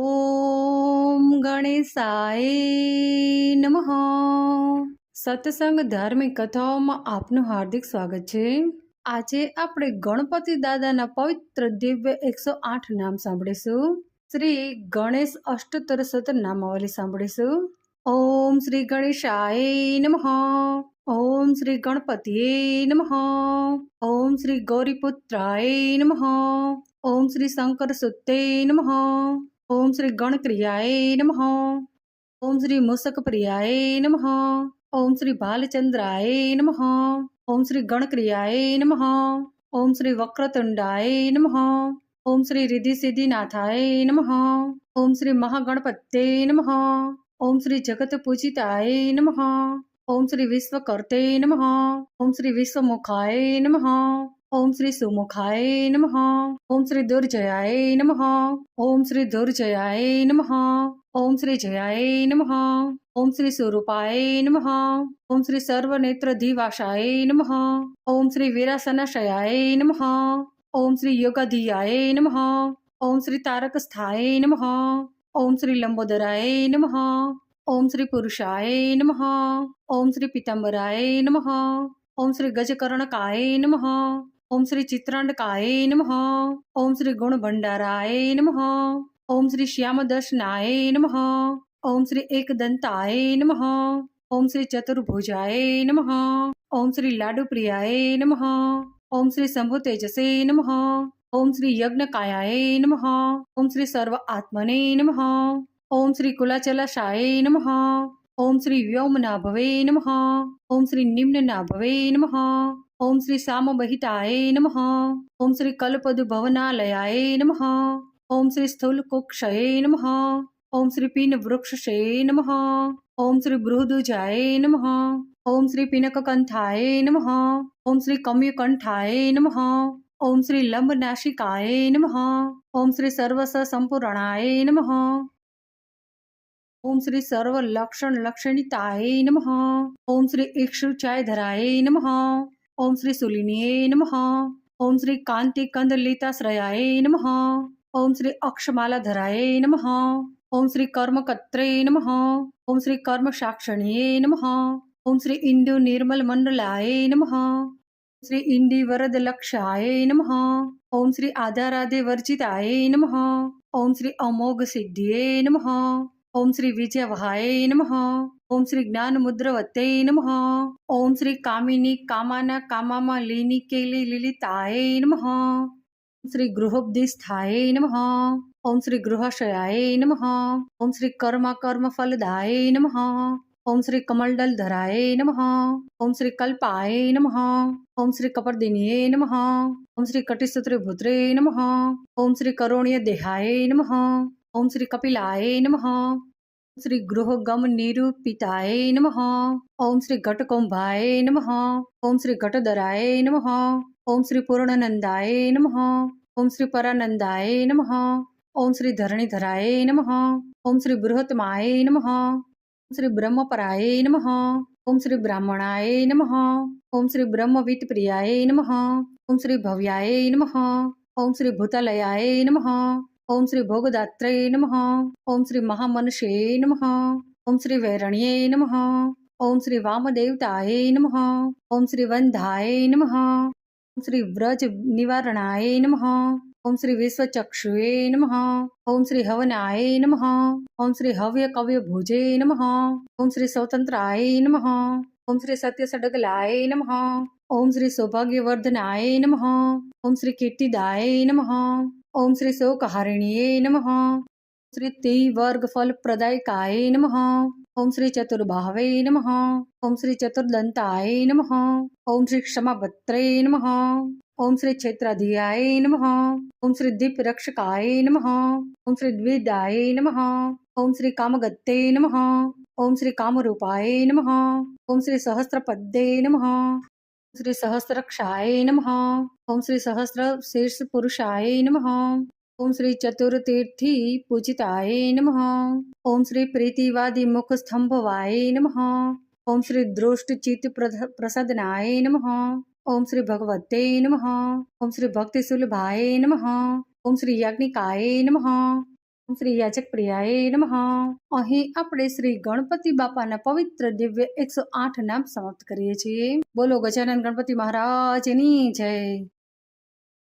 ઓમ ગણેશાય નમઃ. સત્સંગ ધાર્મિક કથાઓમાં આપનું હાર્દિક સ્વાગત છે. આજે આપણે ગણપતિ દાદાના પવિત્ર દિવ્ય એકસો આઠ નામ સાંભળીશું. શ્રી ગણેશ અષ્ટોતર સત નામાવલી સાંભળીશું. ઓમ શ્રી ગણેશાય નમઃ. ઓમ શ્રી ગણપતિએ નમઃ. ઓમ શ્રી ગૌરીપુત્રાય નમઃ. ઓમ શ્રી શંકર સુતે નમઃ. ఓం శ్రీ గౌణక్రియాయ నమ ఓం శ్రీ మూసక ప్రియాయ నమ ఓం శ్రీ బాలచంద్రాయ నమ ఓం శ్రీ గణక్రియాయ నమ ఓం శ్రీ వక్రతుండాయ నమ ఓం శ్రీ రిధి సిద్ధినాథాయ నమ ఓం శ్రీ మహాగణపతే నమ ఓం శ్రీ జగత్ పూజితాయ నమ ఓం శ్రీ విశ్వకర్తే నమ ఓం శ్రీ విశ్వముఖాయ నమ ओम श्री सुमुखाय नमः ओम श्री दुर्जयाय नमः ओम श्री दुर्जयाय नमः ओम श्री जयाय नमः ओम श्री स्वरूपाय नमः ओम श्री सर्वनेत्र दिवाशाय नमः ओम श्री वीरासनशयाय नमः ओम श्री योगाधियाय नमः ओम श्री तारकस्थाय नमः ओम श्री लंबोदराय नमः ओम श्री पुरुषाय नमः ओम श्री पीतांबराय नमः ओम श्री गजकर्णकाय नमः ओम श्री चित्रांडकाय नम ओम श्री गुण भंडाराय नम ओम श्री श्याम दर्शनाय नम ओम श्री एकदंताय नम ओम श्री चतुर्भुजाय नम ओम श्री लाडू प्रियाय नम ओम श्री शंभु तेजसे नम ओम श्री यज्ञ कायाय नम ओम श्री सर्व आत्मने नम ओम श्री कुलाचलाशाय नम ओम श्री व्योम नाभवे नम ओम श्री निम्न नाभवे नम ओम श्री श्याम बहिताय नम ओम श्री कलपद भवनालयाय नम ओम श्री स्थूल कुक्षय नम ओम श्री पीन वृक्षशे नम ओम श्री बृहदुजाय नम ओम श्री पिनक कंठाय नम ओम श्री कम्य कंठाय नम ओम श्री लंब नाशिकाय नम ओम श्री सर्वस संपूर्णाय नम ओम श्री सर्व लक्षण लक्षणिताय नम ओम श्री इक्षुचाय धराय नम ओम श्री सुलिनिये नम ओम श्री कांति कंदलिताश्रयाय नम ओम श्री अक्षमालाधराय नम ओम श्री कर्म कत्रे नम ओम श्री कर्म साक्षणीये नम ओम श्री इंदु निर्मल मंडलाय नम श्री इंदी वरद लक्षाय नम ओम श्री आधाराधे वर्जिताय नम ओम श्री अमोघ सिद्धिये नम ओम श्री विजय वहाय नम ओम श्री ज्ञान मुद्र वत्ते नम ओम श्री कामिनी कामाना कामामा लेनी केली लिलिताय नम श्री गृहोपदिस्थाय नम ओम श्री गृहशयाय नम ओम श्री कर्म कर्म फलदाय नम ओम श्री कमलडल धराय नम ओम श्री कल्पाय नम ओम श्री कपरदिनीय नम ओम श्री कटिशत्र भूत्रे नम ओम श्री करोणीय देहाय नम ओम श्री कपिलाय नम श्री गृह गम निरूपिताय नम ओम श्री घट कुंभाय नम ओम श्री घट दराय नम ओम श्री पूर्णनंदाय नम ओम श्री परानंदाय नम ओम श्री धरणीधराय नम ओम श्री बृहत्माय नम श्री ब्रह्मपराय नम ओम श्री ब्राह्मणाय नम ओम श्री ब्रह्मवीत प्रियाय नम ओम श्री भव्याय नम ओम श्री भूतालयाय नम ओम श्री भोगदात्रे नम ओम श्री महामनुषे नम ओम श्री वैरण्य नम ओम श्री वामदेवताये नम ओम श्री वंधाये नम ओम श्री व्रज निवारणाय नम ओम श्री विश्वचक्षुए नम ओम श्री हवनाय नम ओम श्री हव्य कव्य भुजे नम ओम श्री स्वतंत्राय नम ओम श्री सत्य सडगलाय नम ओम श्री सौभाग्यवर्धनाय नम ओम श्री कीर्तिदाय नम ओम श्री शोक नम श्री ती फल प्रदायकाय नम ओम श्री चतुर्भावे नम ओम श्री चतुर्दंताय नम ओम श्री क्षमाभत्रे नम ओम श्री क्षेत्राधियाय नम ओम श्री दीप रक्षकाय नम ओम श्री द्विदाय नम ओम श्री कामगत्ते नम ओम श्री कामरूपाय नम ओम श्री सहस्रपद्ये नम श्री सहस्रक्षाय नम। ओम श्री सहस्र शीर्ष पुरुषाय नम। ओम श्री चतुर्थी पूजिताय नम। ओम श्री प्रीतिवादी मुख स्तंभवाय नम। ओम श्री दृष्ट चित्त प्रसदनाय नम। ओम श्री भगवते नम। ओम श्री भक्ति सुलभाय नम। ओम श्री याज्ञिकाय नम। શ્રી યાચક પ્રિયાએ નમઃ. અહીં આપણે શ્રી ગણપતિ બાપાના પવિત્ર દિવ્ય એકસો આઠ નામ સમાપ્ત કરીએ છીએ. બોલો ગજાનન ગણપતિ મહારાજની જય.